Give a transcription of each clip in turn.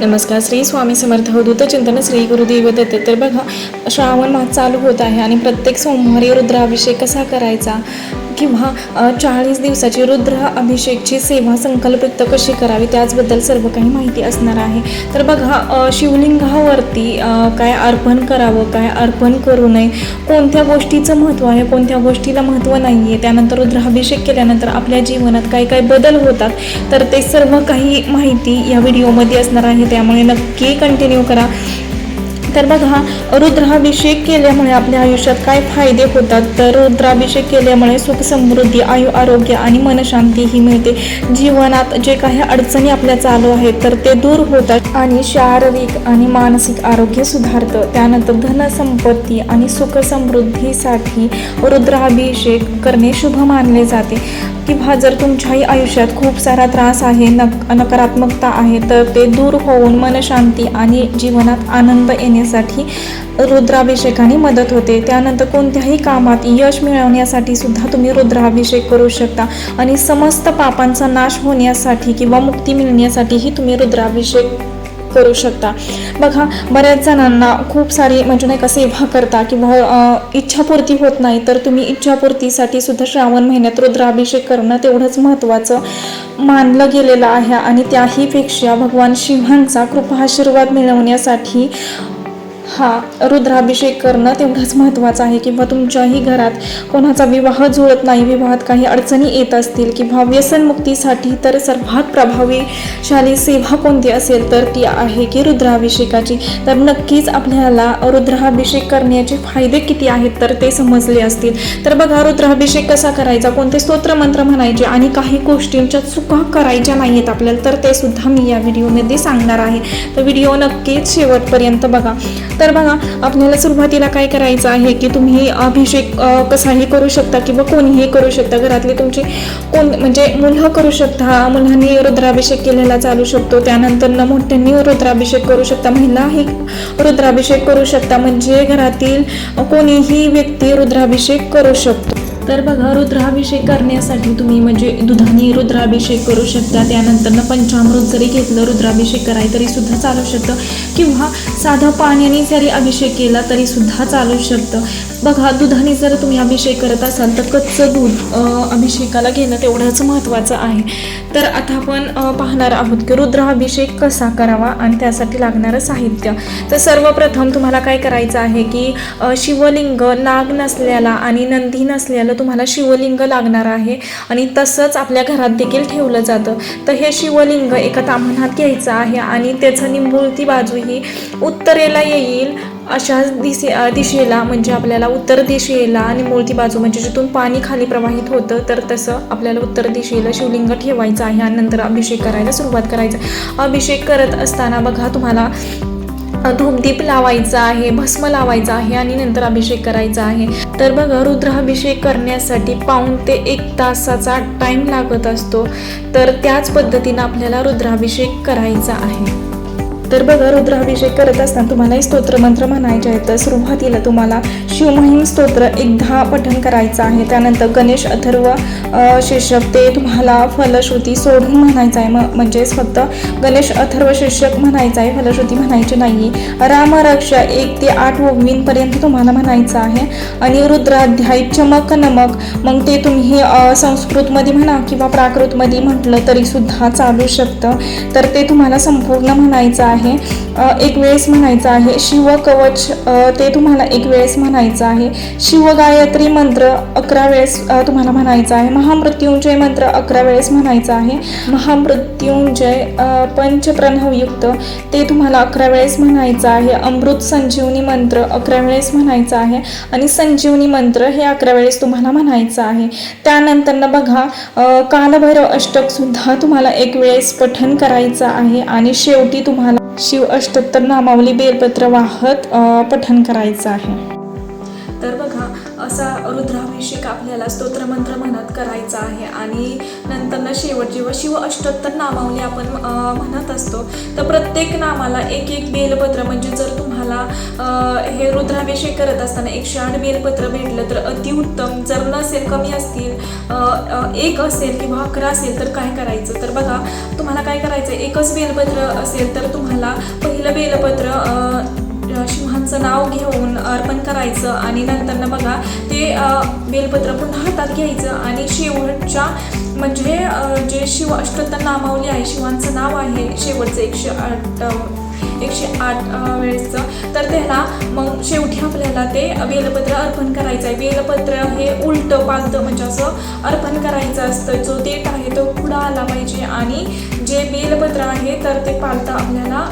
नमस्कार. श्री स्वामी समर्थ हो. अवधूत चिंतन श्री गुरुदेव दत्त. तर बघा श्रावण मास चालू होत आहे आणि प्रत्येक सोमवारी रुद्राभिषेक कसा करायचा? किंवा चाळीस दिवसाची रुद्र अभिषेकची सेवा संकल्पित कशी करावी त्याचबद्दल सर्व काही माहिती असणार आहे. तर बघा शिवलिंगावरती काय अर्पण करावं काय अर्पण करू नये कोणत्या गोष्टीचं महत्त्व आहे कोणत्या गोष्टीला महत्त्व नाही आहे त्यानंतर रुद्राभिषेक केल्यानंतर आपल्या जीवनात काय काय बदल होतात तर ते सर्व काही माहिती या व्हिडिओमध्ये असणार आहे. त्यामुळे नक्की कंटिन्यू करा. तर बघा रुद्राभिषेक केल्यामुळे आपल्या आयुष्यात काय फायदे होतात? तर रुद्राभिषेक केल्यामुळे सुख समृद्धी आयु आरोग्य आणि मनशांती ही मिळते. जीवनात जे काही अडचणी आपल्या चालू आहेत तर ते दूर होतात आणि शारीरिक आणि मानसिक आरोग्य सुधारतं. त्यानंतर धनसंपत्ती आणि सुख समृद्धीसाठी रुद्राभिषेक करणे शुभ मानले जाते. किंवा जर तुमच्याही आयुष्यात खूप सारा त्रास आहे नक नकारात्मकता आहे तर ते दूर होऊन मनशांती आणि जीवनात आनंद येणे येण्यासाठी रुद्राभिषेकाने मदत होते. त्यानंतर कोणत्याही कामात यश मिळवण्यासाठी सुद्धा तुम्ही रुद्राभिषेक करू शकता. आणि समस्त पापांचा नाश होण्यासाठी किंवा मुक्ती मिळण्यासाठीही तुम्ही रुद्राभिषेक करू शकता. बघा बऱ्याच जणांना खूप सारी म्हणजे नाही का सेवा करता किंवा इच्छापूर्ती होत नाही तर तुम्ही इच्छापूर्तीसाठी सुद्धा श्रावण महिन्यात रुद्राभिषेक करणं तेवढंच महत्त्वाचं मानलं गेलेलं आहे. आणि त्याहीपेक्षा भगवान शिवांचा कृपा आशीर्वाद मिळवण्यासाठी हा रुद्राभिषेक करणं तेवढंच महत्त्वाचं आहे किंवा तुमच्याही घरात कोणाचा विवाह जुळत नाही विवाहात काही अडचणी येत असतील किंवा व्यसनमुक्तीसाठी तर सर्वात प्रभावीशाली सेवा कोणती असेल तर ती आहे की रुद्राभिषेकाची. तर नक्कीच आपल्याला रुद्राभिषेक करण्याचे फायदे किती आहेत तर ते समजले असतील. तर बघा रुद्राभिषेक कसा करायचा? कोणते स्तोत्रमंत्र म्हणायचे? आणि काही गोष्टींच्या चुका करायच्या नाही आहेत आपल्याला तर ते सुद्धा मी या व्हिडिओमध्ये सांगणार आहे. तर व्हिडिओ नक्कीच शेवटपर्यंत बघा. तर बघा आपल्याला सुरुवातीला काय करायचं आहे की तुम्ही अभिषेक कसाही करू शकता किंवा कोणीही करू शकता. घरातली तुमची कोण म्हणजे मुलं करू शकता. मुलांनी रुद्राभिषेक केलेला चालू शकतो. त्यानंतर न मोठ्यांनी रुद्राभिषेक करू शकता. महिलाही रुद्राभिषेक करू शकता. म्हणजे घरातील कोणीही व्यक्ती रुद्राभिषेक करू शकतो. तर बघा रुद्राभिषेक करण्यासाठी तुम्ही म्हणजे दुधाने रुद्राभिषेक करू शकता. त्यानंतर पंचामृत जरी घेतलं रुद्राभिषेक कराय तरी सुद्धा चालू शकतं. किंवा साधं पाण्याने जरी अभिषेक केला तरी सुद्धा चालू शकतं. बघा दुधाने जर तुम्ही अभिषेक करत असाल तर कच्चं दूध अभिषेकाला घेणं तेवढंच महत्त्वाचं आहे. तर आता आपण पाहणार आहोत की रुद्राभिषेक कसा करावा आणि त्यासाठी लागणारं साहित्य. तर सर्वप्रथम तुम्हाला काय करायचं आहे की शिवलिंग नाग नसल्याला आणि नंदी नसल्याला तुम्हाला शिवलिंग लागणार आहे आणि तसंच आपल्या घरात देखील ठेवलं जातं. तर हे शिवलिंग एका ताम्हणात घ्यायचं आहे आणि त्याचं निंबुळती बाजू ही उत्तरेला येईल. अशा दिशे दिशेला म्हणजे आपल्याला उत्तर दिशेला आणि मूळती बाजू म्हणजे जिथून पाणी खाली प्रवाहित होतं तर तसं आपल्याला उत्तर दिशेला शिवलिंग ठेवायचं आहे आणि नंतर अभिषेक करायला सुरुवात करायचं अभिषेक करत असताना बघा तुम्हाला धूपदीप लावायचा आहे भस्म लावायचा आहे आणि नंतर अभिषेक करायचा आहे. तर बघा रुद्राभिषेक करण्यासाठी पाऊण ते एक तासाचा टाईम लागत असतो. तर त्याच पद्धतीनं आपल्याला रुद्राभिषेक करायचा आहे. तर बघा रुद्राभिषेक करत असताना तुम्हाला स्तोत्र मंत्र म्हणायचे आहेत. तर सुरुवातीला तुम्हाला शिवमहिम स्तोत्र एकदा पठण करायचं आहे. त्यानंतर गणेश अथर्व शीर्षक ते तुम्हाला फलश्रुती सोडून म्हणायचं आहे. म- म्हणजेच फक्त गणेश अथर्व शीर्षक म्हणायचं आहे फलश्रुती म्हणायची नाही. रामरक्षा एक ते आठ ओवींपर्यंत तुम्हाला म्हणायचं आहे. आणि रुद्राध्याय चमक नमक मग ते तुम्ही संस्कृतमध्ये म्हणा किंवा प्राकृतमध्ये म्हटलं तरीसुद्धा चालू शकतं. तर ते तुम्हाला संपूर्ण म्हणायचं आहे. आहे. एक वेळेस म्हणायचं आहे शिव कवच ते तुम्हाला एक वेळेस म्हणायचं आहे. शिवगायत्री मंत्र अकरा वेळेस तुम्हाला म्हणायचा आहे. महामृत्युंजय मंत्र अकरा वेळेस म्हणायचा आहे. महामृत्युंजय पंचप्रणवयुक्त ते तुम्हाला अकरा वेळेस म्हणायचं आहे. अमृत संजीवनी मंत्र अकरा वेळेस म्हणायचा आहे. आणि संजीवनी मंत्र हे अकरा वेळेस तुम्हाला म्हणायचं आहे. त्यानंतर बघा कालभैरव अष्टक सुद्धा तुम्हाला एक वेळेस पठन करायचं आहे. आणि शेवटी तुम्हाला शिव अष्टोत्तर नामावली बेलपत्र वाहत पठण पठन करायचं आहे. तर बघा असा रुद्राभिषेक आपल्याला स्तोत्रमंत्र म्हणत करायचा आहे. आणि नंतर शेवट जेव्हा शिव अष्टोत्तर नामावली आपण म्हणत असतो तर प्रत्येक नामाला एक एक बेलपत्र म्हणजे जर तुम्हाला हे रुद्राभिषेक करत असताना एकशे आठ बेलपत्र भेटलं तर अतिउत्तम जर नसेल कमी असतील एक असेल किंवा अकरा असेल तर काय करायचं? तर बघा तुम्हाला काय करायचं एकच बेलपत्र असेल तर तुम्हाला पहिलं बेलपत्र शिवहांचं शिवांचं नाव घेऊन अर्पण करायचं आणि नंतर ना बघा ते बेलपत्र पुन्हा हातात घ्यायचं आणि शेवटच्या म्हणजे जे शिव अष्टोत्तर नामावली आहे शिवांचं नाव आहे शेवटचं एकशे आठ एकशे आठ वेळेसचं. तर त्याला मग शेवटी आपल्याला ते बेलपत्र अर्पण करायचं आहे. बेलपत्र हे उलटं पालतं म्हणजे असं अर्पण करायचं असतं. जो देठ आहे तो पुढं आला पाहिजे. आणि जे बेलपत्र आहे तर ते पालतं आपल्याला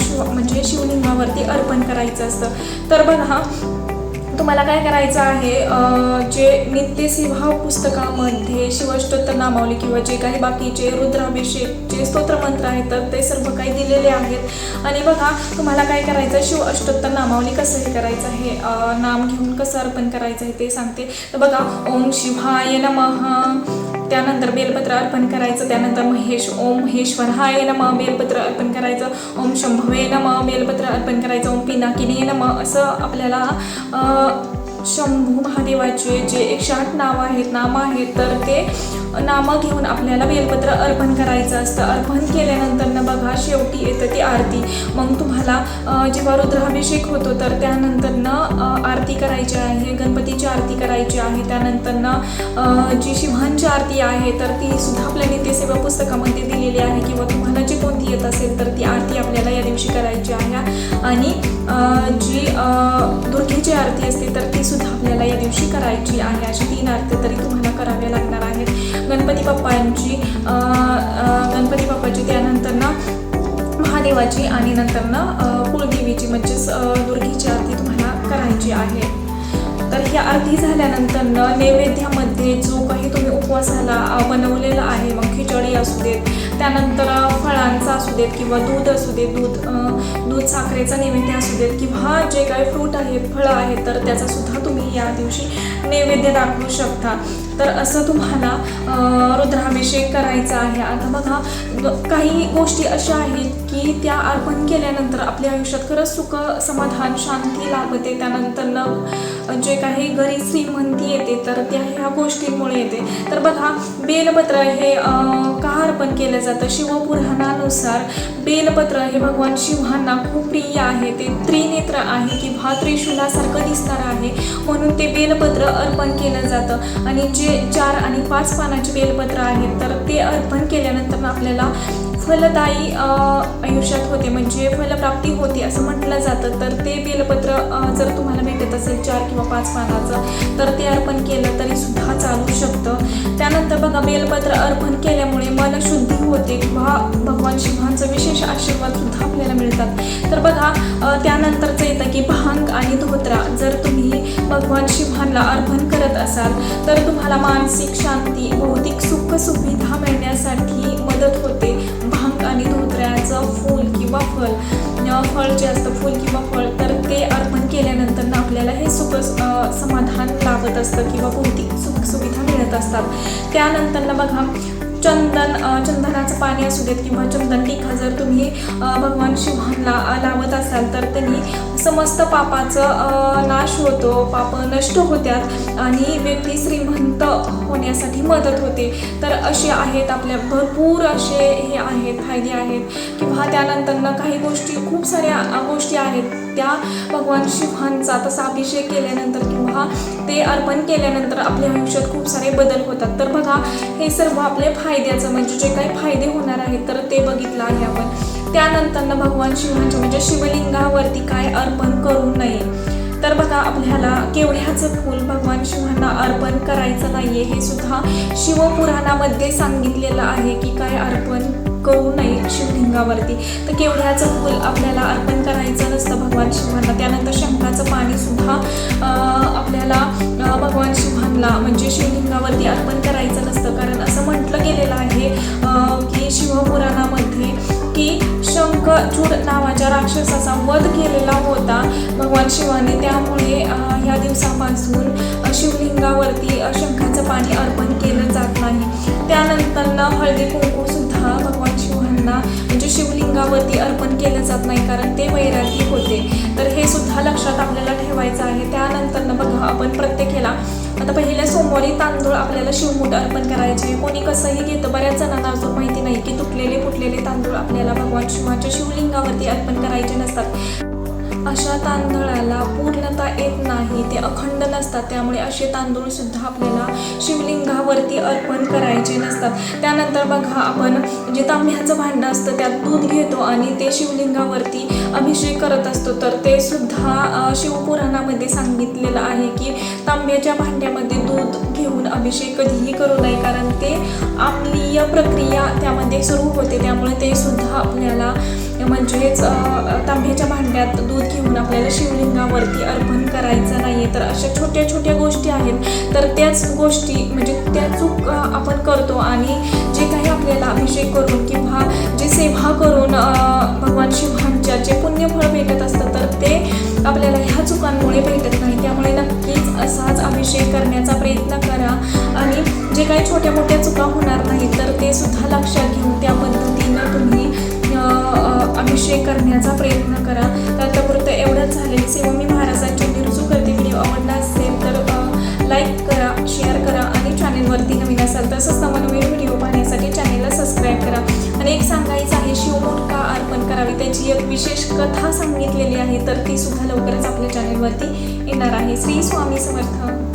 शिव म्हणजे शिवलिंगावरती अर्पण करायचं असतं. तर बघा तुम्हाला काय करायचं आहे जे नित्यसेवा पुस्तकामध्ये शिवष्टोत्तर नामावली किंवा जे काही बाकीचे रुद्राभिषेकचे स्तोत्रमंत्र आहेत तर ते सर्व काही दिलेले आहेत. आणि बघा तुम्हाला काय करायचं आहे शिव अष्टोत्तर नामावली कसं हे करायचं आहे नाम घेऊन कसं अर्पण करायचं आहे ते सांगते. तर बघा ओम शिवाय नमः. त्यानंतर बेलपत्र अर्पण करायचं त्यानंतर महेश ओम महेश्वर महेश्वराय नम बेलपत्र अर्पण करायचं ओम शंभवे नम बेलपत्र अर्पण करायचं ओम पिनाकिने नम असं आपल्याला शंभू महादेवाचे जे एकशे आठ नावं आहेत नाम आहेत तर ते नामं घेऊन आपल्याला बेलपत्र अर्पण करायचं असतं. अर्पण केल्यानंतर न बघा शेवटी येतं ती आरती. मग तुम्हाला जेव्हा रुद्राभिषेक होतो तर त्यानंतरनं आरती करायची आहे गणपतीची आरती करायची आहे. त्यानंतरनं जी शिवांची आरती आहे तर ती सुद्धा आपल्या नित्यसेवा पुस्तकामध्ये दिलेली आहे. किंवा तुम्हाला जी कोणती येत असेल तर ती आरती आपल्याला या दिवशी करायची आहे. आणि जी दुर्गेची आरती असते तर ती सुद्धा आपल्याला या दिवशी करायची आहे. अशी तीन आरती तरी तुम्हाला कराव्या लागणार आहेत. गणपती बाप्पांची गणपती बाप्पाची त्यानंतर ना महादेवाची आणि नंतर ना कुलदेवीची म्हणजेच दुर्गीची आरती तुम्हाला करायची आहे. तर ही आरती झाल्यानंतर नैवेद्यामध्ये जो काही तुम्ही उपवासाला बनवलेला आहे मग खिचडी असू देत त्यानंतर फळांचा असू देत किंवा दूध असू देत दूध दूध साखरेचा नैवेद्य असू देत किंवा जे काही फ्रूट आहेत फळं आहेत तर त्याचासुद्धा तुम्ही या दिवशी नैवेद्य दाखवू शकता. तर असं तुम्हाला रुद्राभिषेक करायचा आहे. आता बघा काही गोष्टी अशा आहेत की त्या अर्पण केल्यानंतर आपल्या आयुष्यात खरंच सुख समाधान शांती लाभते त्यानंतर जे काही घरी श्रीमंती येते तर त्या ह्या गोष्टींमुळे येते. तर बघा बेलपत्र हे का अर्पण केलं जातं? शिवपुराणानुसार बेलपत्र हे भगवान शिवांना खूप प्रिय आहे. ते त्रिनेत्र आहे किंवा त्रिशूलासारखं दिसणार आहे. म्हणून ते बेलपत्र अर्पण केलं जातं. आणि जे चार आणि पाच पानाचे बेलपत्र आहेत तर ते अर्पण केल्यानंतर आपल्याला फलदायी आयुष्यात होते. म्हणजे फलप्राप्ती होते असं म्हटलं जातं. तर ते बेलपत्र जर तुम्हाला भेटत असेल चार किंवा पाच पानाचं तर ते अर्पण केलं तरी सुद्धा चालू शकतं. त्यानंतर बघा बेलपत्र अर्पण केल्यामुळे मन शुद्धी होते किंवा भगवान शिवांचं विशेष आशीर्वाद सुद्धा आपल्याला मिळतात. तर बघा त्यानंतरचं येतं की भांग आणि धोत्रा. जर तुम्ही भगवान शिवांना अर्पण करत असाल तर तुम्हाला मानसिक शांती भौतिक सुख सुविधा मिळण्यासाठी मदत होते. फूल किंवा फळ फळ जे असतं फूल किंवा फळ तर ते अर्पण केल्यानंतर ना आपल्याला हे सुख समाधान लाभत असतं किंवा भौतिक सुख सुविधा मिळत असतात. त्यानंतर ना बघा चंदन चंदनाचं पाणी असू देत किंवा चंदन टिका जर तुम्ही भगवान शिवांना लावत असाल तर त्यांनी समस्त पापाचं नाश होतो पाप नष्ट होत्यात आणि व्यक्ती श्रीमंत होण्यासाठी मदत होते. तर असे आहेत आपल्या भरपूर असे हे आहेत फायदे आहेत. किंवा त्यानंतर काही गोष्टी खूप साऱ्या गोष्टी आहेत. त्या भगवान शिवांचा तसा अभिषेक केल्यानंतर किंवा ते अर्पण केल्यानंतर आपल्या आयुष्यात खूप सारे बदल होतात. तर बघा हे सर्व आपले फायद्याचं म्हणजे जे काही फायदे होणार आहेत तर ते बघितलं आहे आपण. त्यानंतर भगवान शिवांच्या म्हणजे शिवलिंगावरती काय अर्पण करू नये. तर बघा आपल्याला केवढ्याचं फूल भगवान शिवांना अर्पण करायचं नाहीये हे सुद्धा शिवपुराणामध्ये सांगितलेलं आहे की काय अर्पण कळू नये शिवलिंगावरती. तर केवढ्याचं फूल आपल्याला अर्पण करायचं नसतं भगवान शिवांना. त्यानंतर शंखाचं पाणी सुद्धा आपल्याला भगवान शिवांना म्हणजे शिवलिंगावरती अर्पण करायचं नसतं. कारण असं म्हटलं गेलेलं आहे की शिवपुराणामध्ये की शंखचूड नावाच्या राक्षसाचा वध केलेला होता भगवान शिवाने. त्यामुळे ह्या दिवसापासून शिवलिंगावरती शंखाचं पाणी अर्पण केलं जात नाही. त्यानंतर हळदी कुंकू शिवलिंगावरती अर्पण केलं जात नाही कारण ते वैरागी होते. तर हे सुद्धा लक्षात आपल्याला ठेवायचं आहे. त्यानंतरनं बघा आपण प्रत्येकाला आता पहिल्या सोमवारी तांदूळ आपल्याला शिवमूठ अर्पण करायचे. कोणी कसंही घेतं बऱ्याच जणांना अजून माहिती नाही की तुटलेले फुटलेले तांदूळ आपल्याला भगवान शिवाच्या शिवलिंगावरती अर्पण करायचे नसतात. अशा तांदळाला पूर्णता येत नाही ते अखंड नसतात. त्यामुळे असे तांदूळ सुद्धा आपल्याला शिवलिंगावरती अर्पण करायचे नसतात. त्यानंतर बघा आपण जे तांब्याचं भांडं असतं त्यात दूध घेतो आणि ते शिवलिंगावरती अभिषेक करत असतो. तर ते सुद्धा शिवपुराणामध्ये सांगितलेलं आहे की तांब्याच्या भांड्यामध्ये दूध घेऊन अभिषेक कधीही करू नये कारण ते आम्लीय प्रक्रिया त्यामध्ये सुरू होते. त्यामुळे ते सुद्धा आपल्याला म्हणजेच तांब्याच्या भांड्यात दूध घेऊन आपल्याला शिवलिंगावरती अर्पण करायचं नाही तर अशा छोट्या छोट्या गोष्टी आहेत. तर त्याच गोष्टी म्हणजे त्या चूक आपण करतो आणि आपल्याला अभिषेक करून किंवा जे सेवा करून भगवान शिवांच्या जे पुण्यफळ भेटत असतं तर ते आपल्याला ह्या चुकांमुळे भेटत नाही. त्यामुळे नक्कीच असाच अभिषेक करण्याचा प्रयत्न करा. आणि जे काही छोट्या मोठ्या चुका होणार नाही तर ते सुद्धा लक्षात घेऊन त्या पद्धतीनं तुम्ही अभिषेक करण्याचा प्रयत्न करा. एक विशेष कथा सांगितलेली आहे तर ती सुद्धा लवकरच आपल्या चॅनलवरती येणार आहे. श्री स्वामी समर्थ.